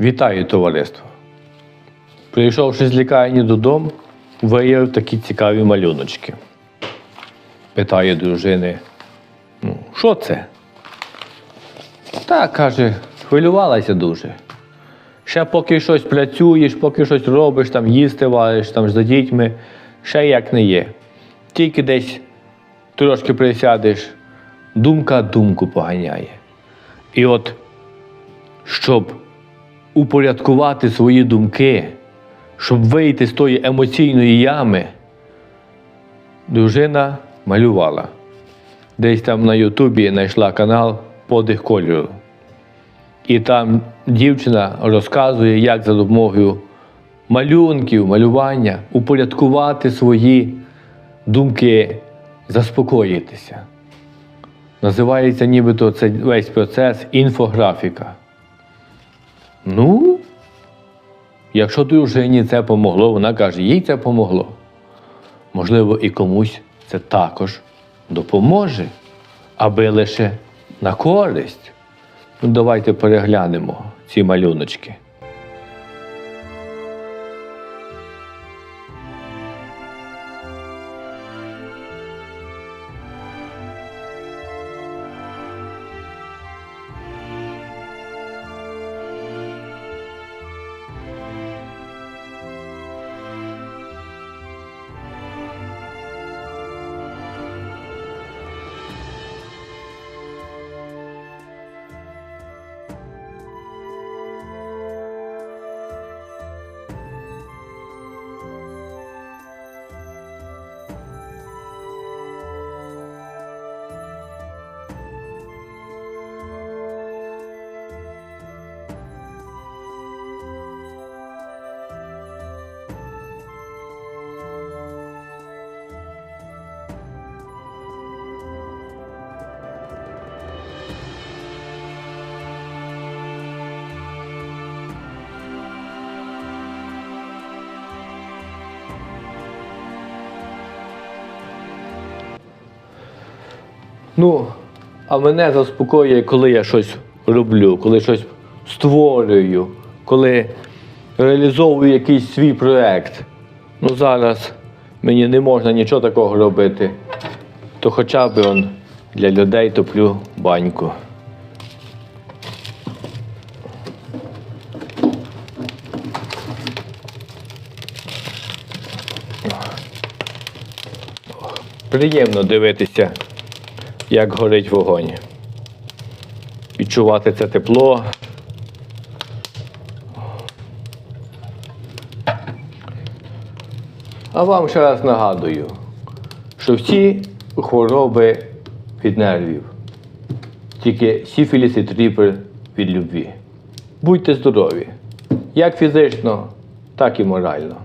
Вітаю, товариство. Прийшовши з лікарні додому, виявив такі цікаві малюночки. Питає дружини, ну, що це? Та, каже, хвилювалася дуже. Ще поки щось працюєш, поки щось робиш, там їсти вариш, там за дітьми, ще як не є. Тільки десь трошки присядеш, думка думку поганяє. І от, щоб упорядкувати свої думки, щоб вийти з тої емоційної ями, дружина малювала. Десь там на Ютубі знайшла канал Подих кольору. І там дівчина розказує, як за допомогою малюнків, малювання упорядкувати свої думки, заспокоїтися. Називається нібито це весь процес інфографіка. Ну, якщо дружині це помогло, вона каже, їй це помогло. Можливо, і комусь це також допоможе, аби лише на користь. Ну, давайте переглянемо ці малюночки. Ну, а мене заспокоює, коли я щось роблю, коли щось створюю, коли реалізовую якийсь свій проєкт. Ну зараз мені не можна нічого такого робити, то хоча б он для людей топлю баньку. Приємно дивитися як горить вогонь. Відчувати це тепло. А вам ще раз нагадую, що всі хвороби від нервів, тільки сіфіліс і тріпер від любві. Будьте здорові, як фізично, так і морально.